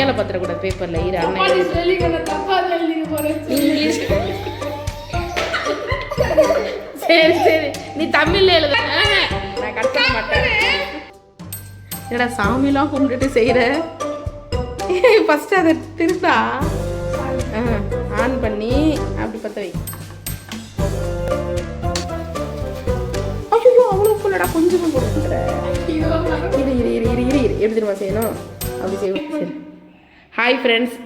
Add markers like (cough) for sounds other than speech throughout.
வேலை பத்திர பேப்பரில் இரு அண்ணன் தப்பாடி எழுது. சொல்லி கொஞ்சம் தப்பா எழுதி போறேன் நீ இங்கிலீஷ். சரி சரி. நீ தமிழ்ல எழுத. நான் கட் பண்ண மாட்டேன். என்னடா சாமிலாம் கும்பிட்டுட்டு செய்கிற ஃபஸ்ட்டு அதை திருத்தா ஆன் பண்ணி அப்படி பற்ற வை. ஐயோ அவ்வளோ ஃபுல்லடா கொஞ்சமாக போட்டுன்ற ஐயோ. இரு இரு இரு இரு இரு. எப்படி தெரியுமா செய்யணும்? அப்படி செய்வோம். சரி. ஹாய் ஃப்ரெண்ட்ஸ்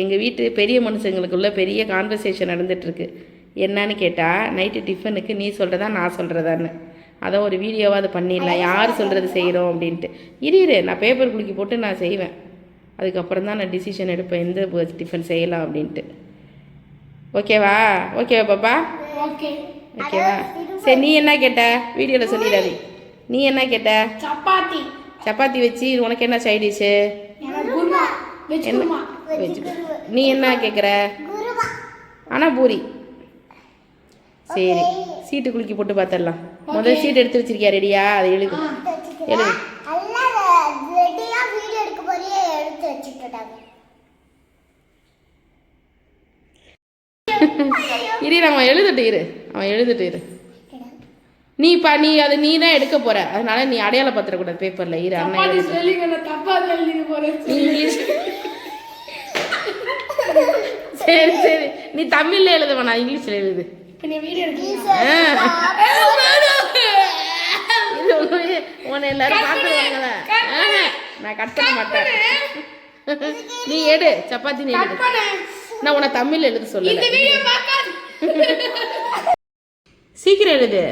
எங்கள் வீட்டு பெரிய மனுஷங்களுக்குள்ள பெரிய கான்வர்சேஷன் நடந்துகிட்ருக்கு என்னன்னு கேட்டால் நைட்டு டிஃபனுக்கு நீ சொல்கிறதா நான் சொல்கிறதான்னு அதான் ஒரு வீடியோவாக பண்ணிடலாம். யார் சொல்கிறது செய்கிறோம் அப்படின்ட்டு. இரு நான் பேப்பர் குலுக்கி போட்டு நான் செய்வேன். அதுக்கப்புறம் தான் நான் டிசிஷன் எடுப்பேன். எந்த டிஃபன் செய்யலாம் அப்படின்ட்டு. ஓகேவா ஓகேவா பாப்பா? ஓகே ஓகேவா சரி நீ என்ன கேட்ட? வீடியோவில் சொல்லிடாதே. நீ என்ன கேட்ட? சப்பாத்தி. சப்பாத்தி வச்சு உனக்கு என்ன சைட் டிஷ்ஷு எனக்கு குருமா வெஜ் என்ன வெஜ் நீ என்ன கேட்குற ஆனால் பூரி. சரி சீட்டு குலுக்கி போட்டு பார்த்துடலாம் முதல் சீட் எடுத்து வச்சிருக்கியா ரெடியா? அதை எழுது. எழுது. ரெடியா வீடியோ எடுக்க போறியே எடுத்து வச்சுட்டாங்க (laughs) இரு அவன் எழுதிட்டு இரு. அவன் எழுதிட்டு இரு. நீ பா நீ அதை நீ தான் எடுக்க போற. அதனால நீ அடையாள பத்திரக்கூடாது பேப்பரில் இரு அண்ணன் தப்பாடி எழுது. சொல்லி கொஞ்சம் தப்பா எழுதி போறேன் நீ இங்கிலீஷ் சரி சரி. நீ தமிழ்ல எழுத வேணாம் இங்கிலீஷ்ல எழுது. உன்னை எல்லாரும் பார்த்துருவாங்கள நான் கட் பண்ண மாட்டேன். (laughs) நீ எடு சப்பாத்தி நீ எடு. நான் உன்னை தமிழ் எழுத சொல்லல. இந்த வீடியோ பார்க்காத. சீக்கிரம் எழுது.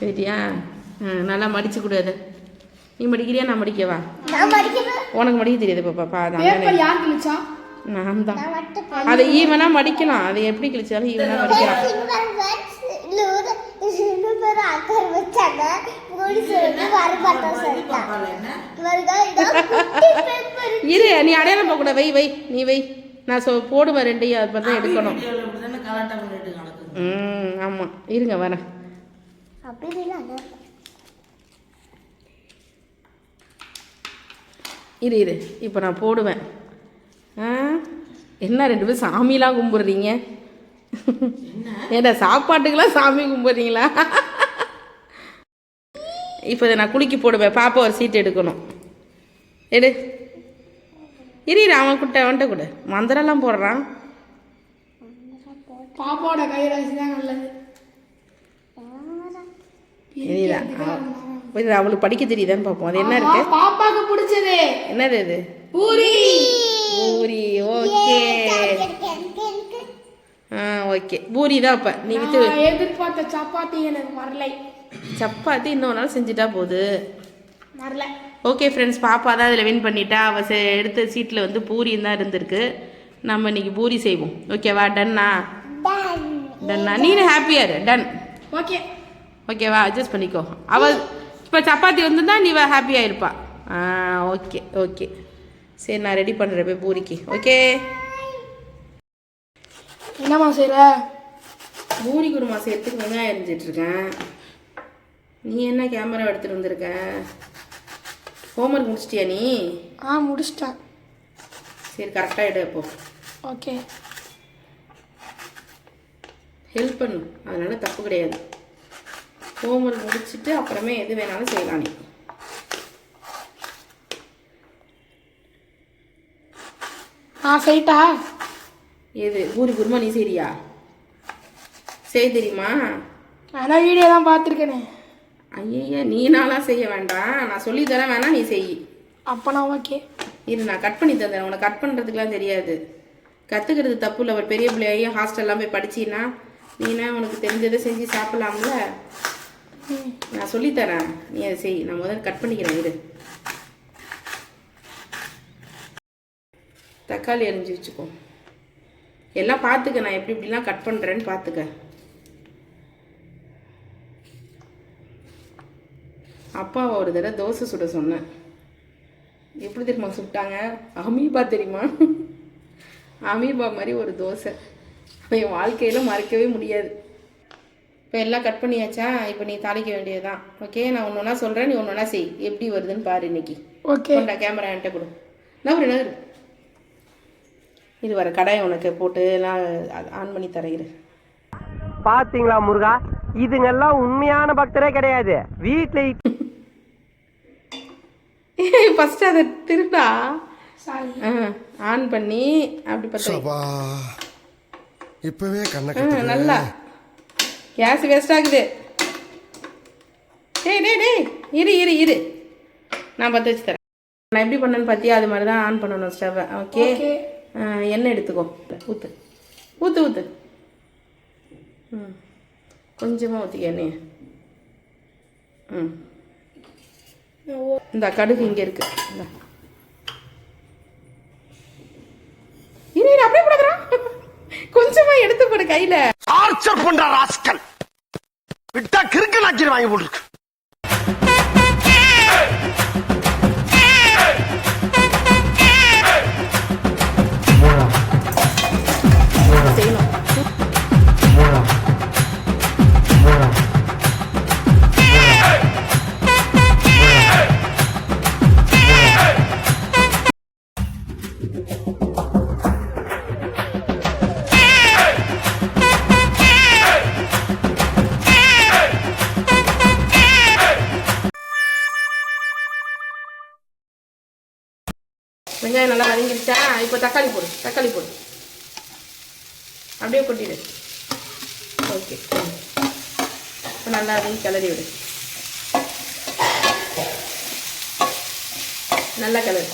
சரியா ஆ, நல்லா மடிச்சு கூடாது நீ மடிக்கிறியா? நான் மடிக்கவா? நான் படிக்கணும் உனக்கு மடிக்க தெரியாது பாப்பா. அதான் பேப்பர் யார் கிழிச்சா? நான் தான். அதை ஈவனா மடிக்கலாம். அதை எப்படி கிழிச்சாலும் ஈவனா மடிக்கலாம். இரு நீ அடையாளம் போக கூட வை வை நீ வை. நான் சொ போடுவேன் ரெண்டையும் அது தான் எடுக்கணும். ம் ஆமாம் இருங்க வரேன் அப்படி இல்லை இரு இரு. இப்போ நான் போடுவேன். ஆ? என்ன ரெண்டு பேரும் சாமிலாம் கும்பிடுறீங்க? ஏடா சாப்பாட்டுக்கெல்லாம் சாமி கும்பிடுறீங்களா? இப்போ இதை நான் குலுக்கி போடுவேன். பாப்பா ஒரு சீட் எடுக்கணும். எடு. இரு இரு. அவன் கிட்ட அவன்கிட்ட கொடு. மந்திரம்லாம் போடுறான். பாப்பாவோட கைராசி தான் நல்லது. இது அவளுக்கு படிக்க தெரியுதான்னு பார்ப்போம். அது என்ன இருக்கு? பாப்பாக்கு பிடிச்சது. என்னது இது? பூரி. பூரி ஓகே. ஆ ஓகே. பூரி தான் இப்போ நீ வித்து எதிர்பார்த்த சப்பாத்தி எனக்கு வரலை. சப்பாத்தி இன்னொரு நாள் செஞ்சுட்டா போகுது வரல. ஓகே ஃப்ரெண்ட்ஸ் பாப்பா தான் அதில் வின் பண்ணிட்டா. அவள் எடுத்த சீட்டில் வந்து பூரியும் தான் இருந்திருக்கு. நம்ம இன்னைக்கு பூரி செய்வோம். ஓகேவா டன்னா டன்னா நீனு ஹாப்பியா இரு டன் ஓகே ஓகேவா அட்ஜஸ்ட் பண்ணிக்கோ. அவள் இப்போ சப்பாத்தி வந்துருந்தா நீ ஹாப்பியாக இருப்பா ஆ ஓகே ஓகே சரி நான் ரெடி பண்ணுறேன் போய் பூரிக்கு. ஓகே என்னம்மா செய்யற பூரி குருமா செய்யறதுக்கு வெங்காயம் அரிஞ்சிட்டு இருக்கேன். நீ என்ன கேமரா எடுத்துகிட்டு வந்திருக்க? ஹோம்ஒர்க் முடிச்சிட்டியா நீ? ஆ முடிச்சிட்டேன் சரி கரெக்டாக எடு அப்போ. ஓகே ஹெல்ப் பண்ணு. அதனால தப்பு கிடையாது. ஹோம்ஒர்க் முடிச்சுட்டு அப்புறமே எது வேணாலும் செய்யலாம் நீ. ஆ செய்யிட்டா எது? பூரி குருமா நீ செய்றியா? செய்ய தெரியுமா? நான் வீடியோ தான் பார்த்துருக்கேனே. ஐயய்யா நீ நாளாக செய்ய வேண்டாம். நான் சொல்லி தரேன் வேணா நீ செய். அப்போ நான் ஓகே. இரு நான் கட் பண்ணி தந்தேன் உனக்கு கட் பண்ணுறதுக்குலாம் தெரியாது. கற்றுக்கிறது தப்பு இல்லை. ஒரு பெரிய பிள்ளையாகி ஹாஸ்டல்லாம் போய் படிச்சின்னா நீனா உனக்கு தெரிஞ்சதை செஞ்சு சாப்பிடலாம்ல? நான் சொல்லித்தரேன். நீ அதை செய். நான் முதல்ல கட் பண்ணிக்கிறேன் இரு. தக்காளி அரிஞ்சு வச்சுக்கோ. எல்லாம் பார்த்துக்க நான் எப்படி இப்படிலாம் கட் பண்ணுறேன்னு பார்த்துக்க அப்பாவை ஒரு தடவை தோசை சுட சொன்னேன். எப்படி தெரியுமா சுட்டாங்க? அமீபா தெரியுமா? அமீபா மாதிரி ஒரு தோசை. என் வாழ்க்கையில் மறக்கவே முடியாது. இப்போ எல்லாம் கட் பண்ணியாச்சா? இப்போ நீ தாளிக்க வேண்டியதுதான். ஓகே நான் ஒன்று ஒன்றா சொல்கிறேன் நீ ஒன்று ஒன்றா செய். எப்படி வருதுன்னு பாரு இன்னைக்கு. ஓகே கொண்டா கேமரா என்கிட்ட கொடு. நகரு நகரு இது வர கடாயை உனக்கு போட்டு நான் ஆன் பண்ணி தரேன் இரு. பாத்தீங்களா முருகா? இதுங்கெல்லாம் உண்மையான பக்தரே கிடையாது. வீட்டுல ஃபஸ்ட்டு அதை திருடா. ஆன் பண்ணி அப்படி. சபா. இப்பவே கண்ணை நல்லா. கேஸ் வேஸ்ட் ஆகுது. டேய் டேய் டேய் இரு இரு இரு. நான் பற்ற வச்சு தரேன் நான் எப்படி பண்ணேன்னு பார்த்தியா? அது மாதிரி தான் ஆன் பண்ணணும் ஸ்டவ்வை ஓகே எண்ணெய் எடுத்துக்கோ. ஊற்று ஊற்று ஊற்று ம். கொஞ்சமாக ஊற்றிக்க எண்ணெயை. ம். இந்த கடுகு இங்கே இருக்கு. இரு அப்படியே போடுறா கொஞ்சமா எடுத்து போடு கையில. டார்ச்சர் பண்ற ராஸ்கல். விட்டா கிறுக்கு நாக்கி வாங்கி போட்டுருக்கு. செய்யணும். வெங்காயம் நல்லா வதங்கிருச்சா? இப்போ தக்காளி போடு தக்காளி போடு. அப்படியே கொட்டிடு. ஓகே. இப்போ நல்லா அதையும் கிளறி விடு. நல்லா கிளறு.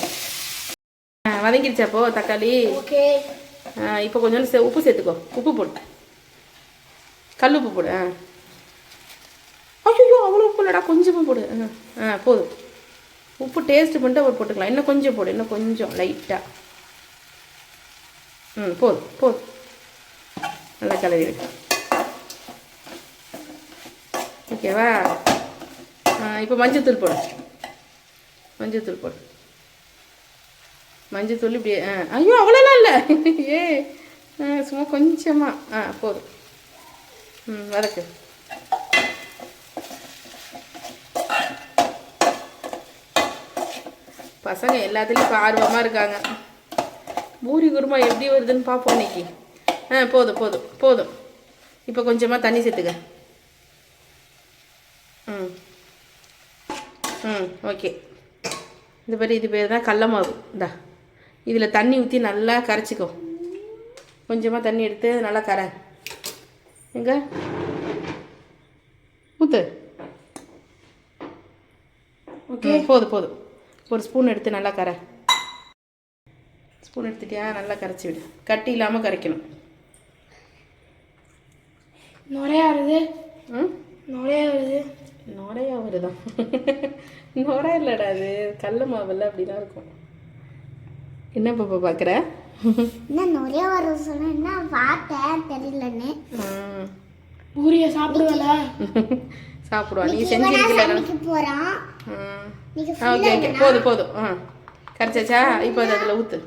ஆ வதங்கிருச்சா அப்போ தக்காளி? ஓகே. இப்போ கொஞ்சம் உப்பு சேர்த்துக்கோ. உப்பு போடு. கல் உப்பு போடு ஆ. ஐயோ அவ்வளோ உப்பு இல்லைடா கொஞ்சமாக போடு. ஆ ஆ போதும். உப்பு டேஸ்ட் பண்ணிட்டு அவர் போட்டுக்கலாம். இன்னும் கொஞ்சம் போடு இன்னும் கொஞ்சம் லைட்டாக ம் போதும் போதும் நல்லா கலரி வைக்க ஓகேவா இப்போ மஞ்சத்தூள் போடு. மஞ்சத்தூள் போடு. மஞ்சத்தூள் இப்படி ஆ ஐயோ அவ்வளோலாம் இல்லை. ஏ சும்மா கொஞ்சமாக ஆ போதும் ம் வதக்கு. பசங்க எல்லாத்துலேயும் இப்போ ஆர்வமாக இருக்காங்க. பூரி குருமா எப்படி வருதுன்னு பார்ப்போம் இன்னைக்கு. ஆ போதும் போதும் போதும். இப்போ கொஞ்சமாக தண்ணி சேர்த்துக்க. ம். ம் ஓகே. இந்த மாதிரி இது பேர் தான் கடல மாவு. இந்தா. இதில் தண்ணி ஊற்றி நல்லா கரைச்சிக்கோ. கொஞ்சமாக தண்ணி எடுத்து நல்லா கரை. எங்க? ஊற்று ஓகே. போதும் போதும். ஒரு ஸ்பூன் எடுத்து நல்லா கரை. ஸ்பூன் எடுத்துட்டியா? நல்லா கரைச்சி விடு. கட்டி இல்லாமல் கரைக்கணும். நுரையா வருது. ம்? நுரையா வருது. நுரையா வருதா? (laughs) நுரை இல்லைடா அது. கடல மாவில் அப்படிலாம் இருக்கும். என்ன பாப்பா பார்க்குற என்ன நிறைய வர சொன்ன என்ன பார்த்தேன் தெரியலன்னு. பூரியை சாப்பிடுவல? (laughs) சாப்பிடுவா. நீ இவனா செஞ்சிருக்கல ஓகே ஓகே போதும் போதும். ஆ. கரைச்சாச்சா? இப்போ அது அதில் ஊற்று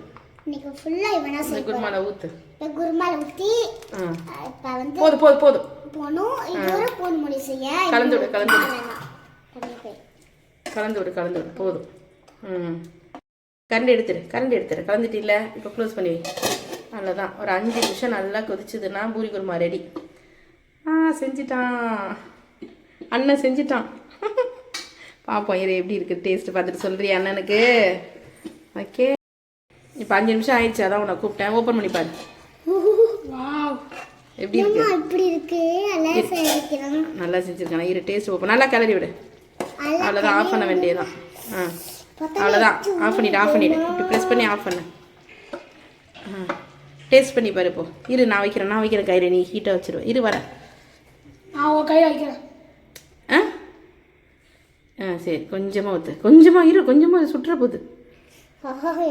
இன்னைக்கு ஃபுல்லா இவனா இந்த செய்ய குருமால ஊற்று இப்போ குருமால ஊற்றி ஆ. இப்போ வந்து போதும் போதும் போதும். போகணும் இதோட போன் முடி செய்ய. கலந்து விடு கலந்து விடு. கலந்து விடு. கலந்து விடு போதும். ம். கரண்டி எடுத்துரு கரண்டி எடுத்துரு. கலந்துட்டில்ல? இப்போ க்ளோஸ் பண்ணி அவ்வளோதான் ஒரு அஞ்சு நிமிஷம் நல்லா கொதிச்சதுன்னா பூரி குருமா ரெடி ஆ செஞ்சிட்டான். அண்ணன் செஞ்சிட்டான். பார்ப்போம் இரு எப்படி இருக்குது டேஸ்ட் பார்த்துட்டு சொல்கிறியா அண்ணனுக்கு? ஓகே இப்போ அஞ்சு நிமிஷம் ஆயிடுச்சு அதான் உன்னை கூப்பிட்டேன். ஓப்பன் பண்ணி பாரு. வாவ் எப்படி இருக்கு? அம்மா இப்படி இருக்கு. நல்லா செஞ்சுருக்கானே இரு டேஸ்ட் ஓப்பன் நல்லா கிளறி விடு. அவ்வளோதான் ஆஃப் பண்ண வேண்டியதுதான். ஆ. அவ்வளோதான் ஆஃப் பண்ணிடு ஆஃப் பண்ணிடு. இப்படி ப்ரெஸ் பண்ணி ஆஃப் பண்ணு. ஆ. டேஸ்ட் பண்ணி பாரு இப்போ இரு நான் வைக்கிறேன். நான் வைக்கிறேன் கையில் நீ ஹீட்டாக வச்சிருவேன் இரு வரேன் நான் உன் கையில் வைக்கிறேன். ஆ? ஆ சரி கொஞ்சமாக ஊற்று கொஞ்சமாக இரு கொஞ்சமாக சுற்றுற போகுது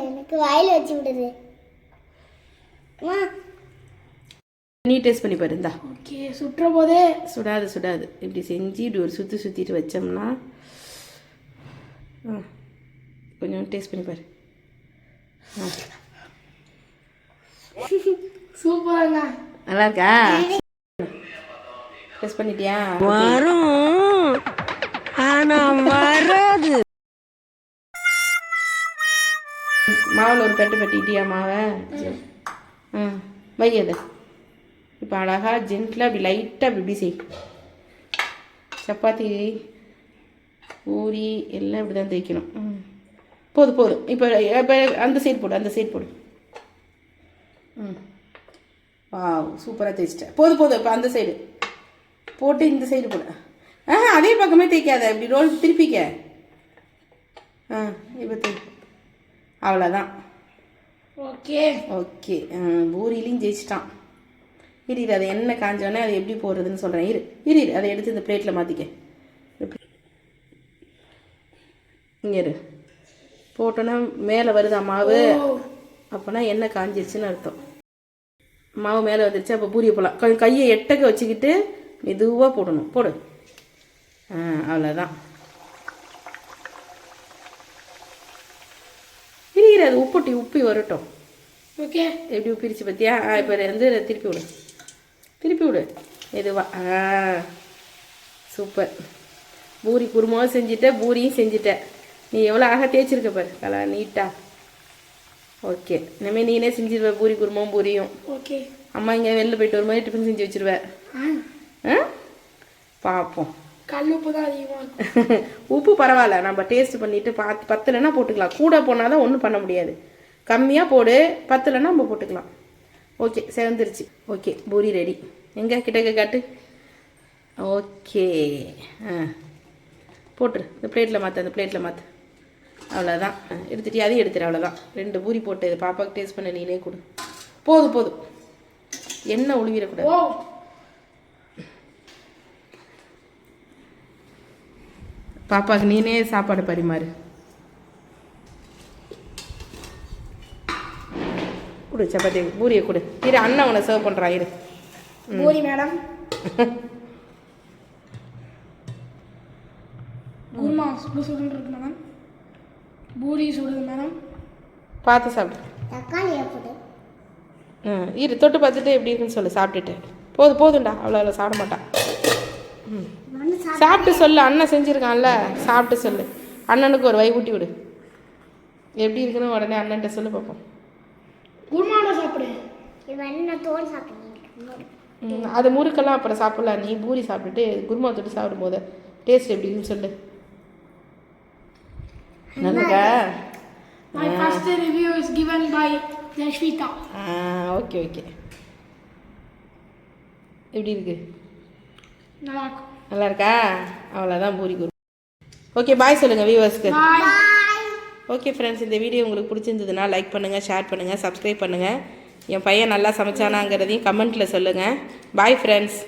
எனக்கு வாயில வச்சு விடுது. அம்மா. நீ டேஸ்ட் பண்ணி பாரு இந்தா. ஓகே சுற்றுற போதே. சுடாது சுடாது. இப்படி செஞ்சு இப்படி ஒரு சுற்றி சுற்றிட்டு வச்சோம்னா ஆ கொஞ்சம் டேஸ்ட் பண்ணி பாரு. சூப்பராண்ணா நல்லா இருக்கா? டெஸ்ட் பண்ணிட்டியா? வரும். ஆனா வராது மாவில் ஒரு பெட்டு பெட்டிட்டியா மாவை. ஆ வை அதை. இப்போ அழகா ஜென்டில் அப்படி லைட்டாக அப்படி இப்படி செய். சப்பாத்தி பூரி எல்லாம் இப்படி தான் தேய்க்கணும். ம். போதும் போதும் இப்போ இப்போ அந்த சைடு போடு அந்த சைடு போடு. ம். வா சூப்பராக தேய்ச்சிட்டேன் போதும் போதும் இப்போ அந்த சைடு போட்டு இந்த சைடு போடு. ஆ அதே பக்கமே தேய்க்காத. இப்படி ரோல் திருப்பிக்க. ஆ இப்போ அவ்வளோதான் ஓகே. ஓகே. பூரிலையும் ஜெயிச்சிட்டான். இரு இரு அதை எண்ணெய் காஞ்சோடனே அதை எப்படி போடுறதுன்னு சொல்கிறேன் இரு இரு இரு அதை எடுத்து இந்த பிளேட்டில் மாற்றிக்க இங்கே இரு. போட்டோன்னா மேலே வருதா மாவு? அப்போனா எண்ணெய் காஞ்சிருச்சுன்னு அர்த்தம். மாவு மேலே வந்துருச்சு அப்போ பூரியை போடலாம். கை கையை எட்டக்க வச்சுக்கிட்டு மெதுவாக போடணும். போடு. அவ்வளோதான் அது உப்புட்டி உப்பி வரட்டும். ஓகே. எப்படி உப்பிரிச்சு பார்த்தியா ஆ இப்போ வந்து திருப்பி விடு. திருப்பி விடு. எதுவா ஆ சூப்பர். பூரி குருமாவும் செஞ்சுட்ட பூரியும் செஞ்சுட்ட. நீ எவ்வளோ அழகாக தேய்ச்சிருக்க பாரு. கலா நீட்டா. ஓகே. இனிமேல் நீனே செஞ்சிருவ பூரி குருமாவும் பூரியும். ஓகே. அம்மா இங்கே வெளில போயிட்டு ஒரு மாதிரி டிஃபன் செஞ்சு வச்சிருவ. ஆ. ஆ? பார்ப்போம் கல் உப்பு தான் அதிகமாக இருக்கும். (laughs) உப்பு பரவாயில்ல. நம்ம டேஸ்ட் பண்ணிட்டு பார்த்து பத்தலைன்னா போட்டுக்கலாம். கூட போனால் தான் ஒன்றும் பண்ண முடியாது. கம்மியாக போடு பத்தலைன்னா நம்ம போட்டுக்கலாம். ஓகே செவந்துருச்சு. ஓகே பூரி ரெடி எங்கே? கிட்டக்க காட்டு. ஓகே ஆ. போட்டுரு. இந்த பிளேட்டில் மாற்று அந்த பிளேட்டில் மாற்று அவ்வளோதான் எடுத்துட்டு அதையும் எடுத்துரு அவ்வளோதான் ரெண்டு பூரி போட்டு இது பாப்பாவுக்கு டேஸ்ட் பண்ண நீனே கொடு. போதும் போதும் எண்ணெய் உழுவிடக்கூடாது. பாப்பாவுக்கு நீனே சாப்பாடு பரிமாறு. கொடு சப்பாத்தி பூரியை கொடு. இரு அண்ணன் உன்னை சர்வ் பண்ணுறா இரு. பூரி மேடம் குருமா சுடு சுடுன்னு இருக்கு மேடம் பூரி சுடுது மேடம் பார்த்து சாப்பிடு. தக்காளியை போடு ம் இரு தொட்டு பார்த்துட்டு எப்படி இருக்குன்னு சொல்லு சாப்பிட்டுட்டு. போதும் போதும்டா அவ்வளோ அவ்வளோ சாப்பிட மாட்டான் சாப்பிட்டு சாப்பிட்டு சொல்லு அண்ணன் செஞ்சுருக்கான்ல. சாப்பிட்டு சொல்லு. அண்ணனுக்கு ஒரு வை ஊட்டி விடு. எப்படி இருக்குன்னு உடனே அண்ணன்ட்ட சொல்லு பார்ப்போம் குருமாவோட சாப்பிடு. அது முறுக்கெல்லாம் அப்புறம் சாப்பிடலாம் நீ பூரி சாப்பிட்டுட்டு குருமா தொட்டு சாப்பிடும்போது டேஸ்ட் எப்படி இருக்குன்னு சொல்லு. நல்லாக்கா My first review is given by Jashvita. ஆ ஓகே ஓகே எப்படி இருக்கு? நல்லா இருக்கா அவ்வளோதான் பூரி குரு. ஓகே பாய் சொல்லுங்கள் வியூவர்ஸ்க்கு பாய் ஓகே ஃப்ரெண்ட்ஸ் இந்த வீடியோ உங்களுக்கு பிடிச்சிருந்ததுன்னா லைக் பண்ணுங்கள் ஷேர் பண்ணுங்கள் சப்ஸ்கிரைப் பண்ணுங்கள் என் பையன் நல்லா சமைச்சானாங்கிறதையும் கமெண்ட்டில் சொல்லுங்கள் பாய் ஃப்ரெண்ட்ஸ்